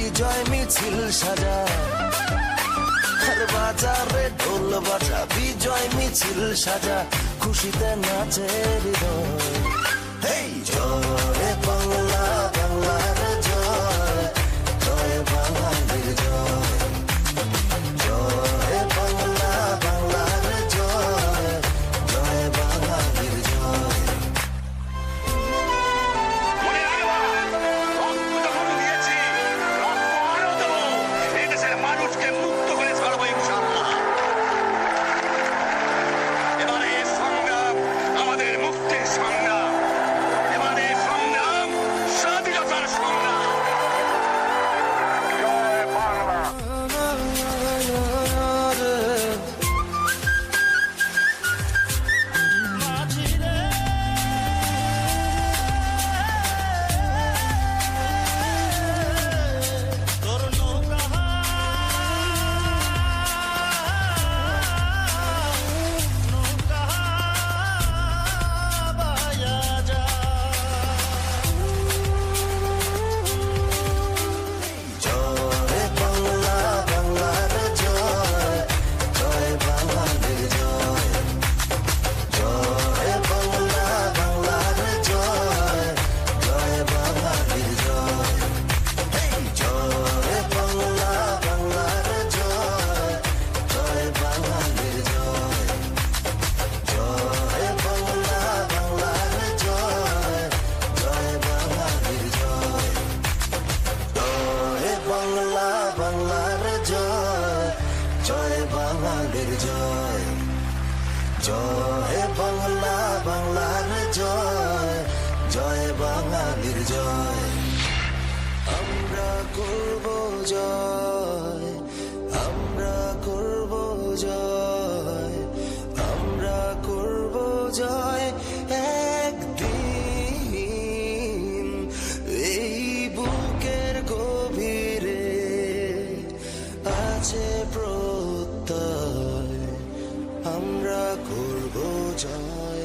বিজয় মিছিল সাজা। আর বাজারে ঢোল বাজা, বিজয় মিছিল সাজা। খুশিতে নাচে হৃদয়। হেই জয়। জয় বাঙালির জয়। জয় বাংলা বাংলার জয়। জয় বাঙালির জয়। আমরা করব জয়। আমরা করব জয়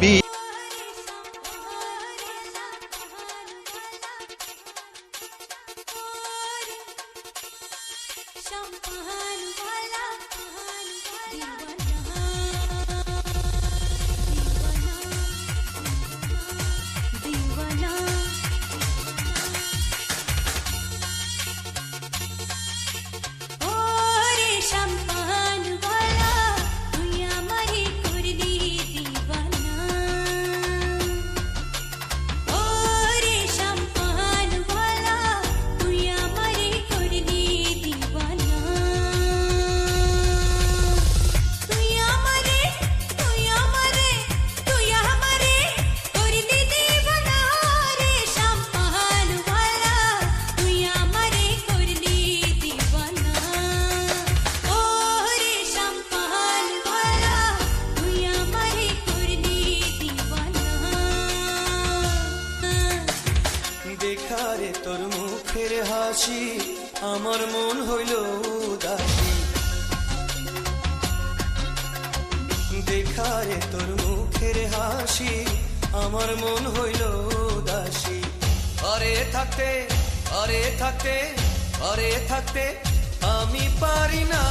be আছি, আমার মন হইল উদাসী। দেখারে তোর মুখের হাসি, আমার মন হইল উদাসী। আরে থাকতে আরে থাকতে আরে থাকতে আমি পারি না